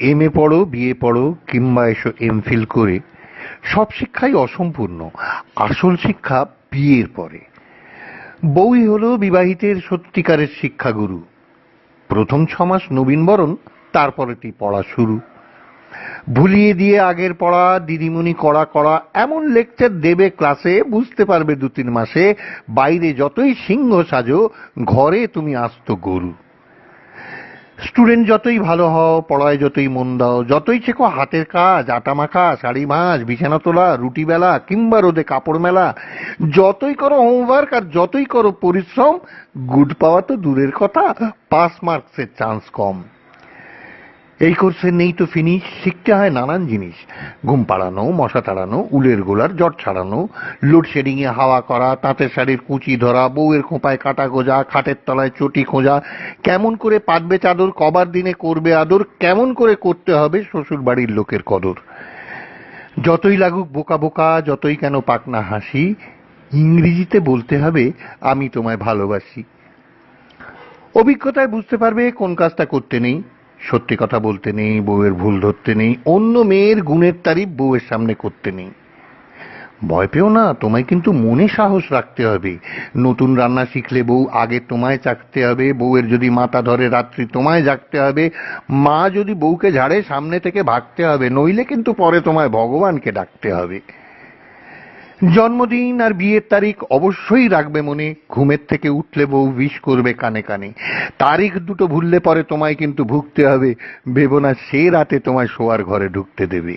M A পড়ো BA পড়ো, কিংবা এসো এমফিল করে, সব শিক্ষাই অসম্পূর্ণ। আসল শিক্ষা বিয়ের পরে। বউই হলো বিবাহিতের সত্যিকারের শিক্ষাগুরু। প্রথম ছমাস নবীনবরণ তারপরেটি পড়া শুরু। ভুলিয়ে দিয়ে আগের পড়া, দিদিমণি করা করা এমন লেকচার দেবে ক্লাসে, বুঝতে পারবে দু তিন মাসে, বাইরে যতই সিংহ সাজো, ঘরে তুমি আস্ত গরু। স্টুডেন্ট যতই ভালো হও, পড়ায় যতই মন দাও, যতই শেখো, হাতের কাজ, আটা মাখা, শাড়ি ভাঁজ বিছানা তোলা, রুটি বেলা, কিংবা রোদে কাপড় মেলা, যতই করো হোমওয়ার্ক আর যতই করো পরিশ্রম গুড পাওয়া তো দূরের কথা পাস মার্কসের চান্স কম। এই কোর্সে নেই তো ফিনিশ শিখতে হয় নানান জিনিস। ঘুম পাড়ানো, মশা তাড়ানো, উলের গোলার জট ছাড়ানো লোডশেডিংয়ে হাওয়া করা তাঁতের শাড়ির কুচি ধরা, বউয়ের খোঁপায় কাটা গোজা খাটের তলায় চটি খোঁজা, কেমন করে পাতবে চাদর, কবার দিনে করবে আদর, কেমন করে করতে হবে শ্বশুর বাড়ির লোকের কদর। যতই লাগুক বোকা বোকা, যতই কেন পাক না হাসি, ইংরেজিতে বলতে হবে, আমি তোমায় ভালোবাসি। অভিজ্ঞতায় বুঝতে পারবে, কোন কাজটা করতে নেই। সত্যি কথা বলতে নেই, বউয়ের ভুল ধরতে নেই, অন্য মেয়ের গুণের তারিফ বউয়ের সামনে করতে নেই। ভয় পেও না, তোমায় কিন্তু মনে সাহস রাখতে হবে। নতুন রান্না শিখলে বউ আগে তোমায় চাকতে হবে, বউয়ের যদি মাথা ধরে রাত্রি তোমায় জাগতে হবে, মা যদি বউকে ঝাড়ে সামনে থেকে ভাগতে হবে, নইলে কিন্তু পরে তোমায় ভগবানকে ডাকতে হবে। জন্মদিন আর বিয়ের তারিখ অবশ্যই রাখবে মনে। ঘুমের থেকে উঠলে বউ বিষ করবে কানে কানে। তারিখ দুটো ভুললে পরে তোমায় কিন্তু ভুগতে হবে। ভেবো না, সে রাতে তোমায় শোয়ার ঘরে ঢুকতে দেবে।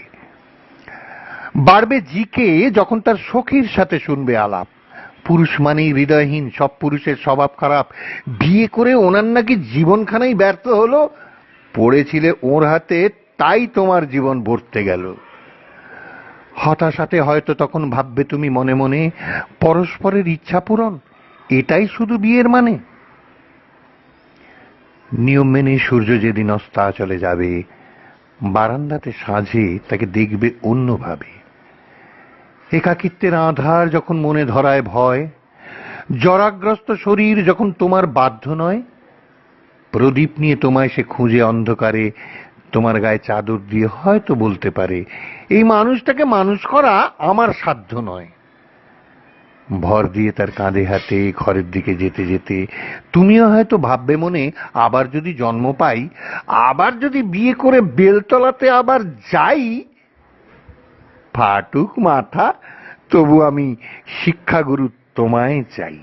বাড়বে জিকে যখন তার সখীর সাথে শুনবে আলাপ। পুরুষ মানেই হৃদয়হীন, সব পুরুষের স্বভাব খারাপ। বিয়ে করে ওনার নাকি জীবনখানাই ব্যর্থ হলো। পড়েছিলে ওর হাতে, তাই তোমার জীবন ভরতে গেল। হতাশাতে হয়তো তখন ভাববে তুমি মনে মনে, পরস্পরের ইচ্ছা পূরণ, এটাই শুধু বিয়ের মানে। নিয়ম মেনে সূর্য যেদিন অস্তাচলে যাবে, বারান্দাতে সাঁঝে তাকে দেখবে অন্যভাবে। একাকিত্বের আধার যখন মনে ধরায় ভয়, জরাগ্রস্ত শরীর যখন তোমার বাধ্য নয়, প্রদীপ নিয়ে তোমায় সে খুঁজে অন্ধকারে, তোমার গায়ে চাদর দিয়ে হয়তো বলতে পারে এই মানুষটাকে মানুষ করা আমার সাধ্য নয়। ভর দিয়ে তার কাঁধে হাতে ঘরের দিকে যেতে যেতে তুমিও হয়তো ভাববে মনে, আবার যদি জন্ম পাই, আবার যদি বিয়ে করে বেলতলাতে আবার যাই, ফাটুক মাথা, তবু আমি শিক্ষাগুরু তোমায় চাই।